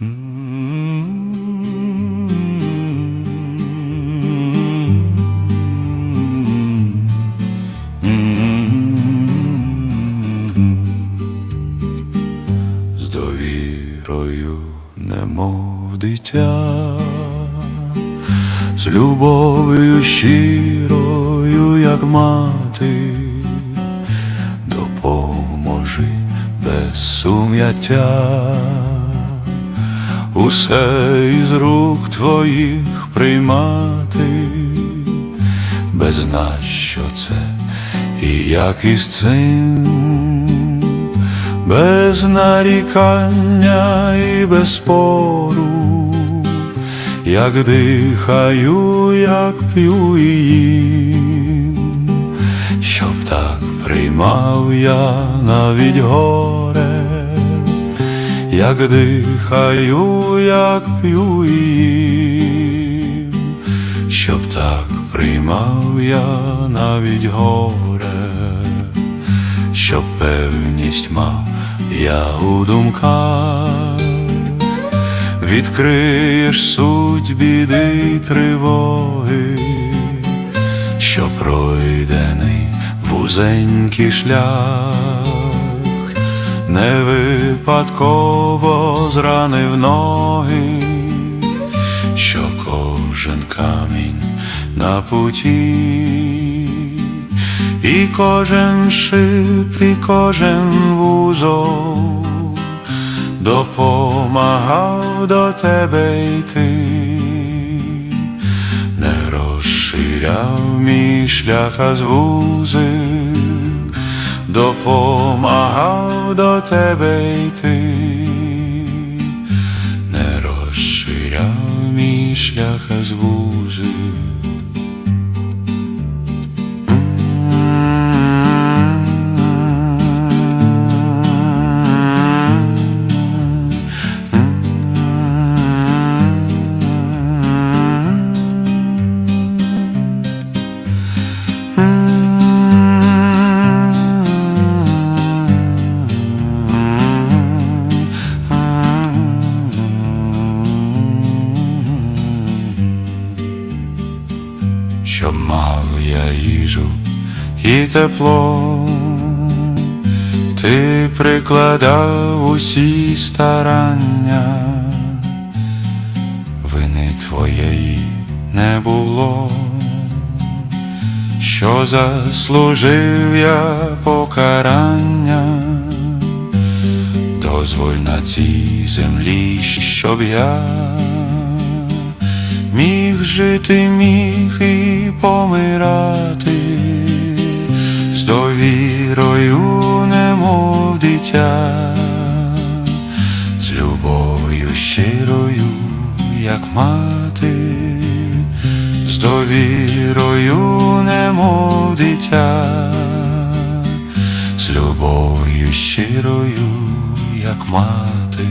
З довірою, немов дитя, з любов'ю щирою, як мати, допоможи без сум'яття, усе із рук твоїх приймати, без знать, що це і як із цим? Без нарікання і без спору, як дихаю, як п'ю і їм, щоб так приймав я навіть горе, як дихаю, як п'ю їм, щоб так приймав я навіть горе щоб певність мав я у думках, відкриєш суть біди й тривоги, що пройдений вузенький шлях, не випадково зранив ноги, що кожен камінь на путі. І кожен шип, і кожен вузол допомагав до тебе йти, не розширяв мій шлях, а звузив, допомагав до тебе йти, не розширяв мій шлях, а Щоб мав я їжу і тепло, ти прикладав усі старання, вини твоєї не було, що заслужив я покарання, дозволь на цій землі, щоб я міг жити, міг і помирати. З довірою, немов дитя, з любов'ю щирою, як мати, з довірою, немов дитя, з любов'ю щирою, як мати.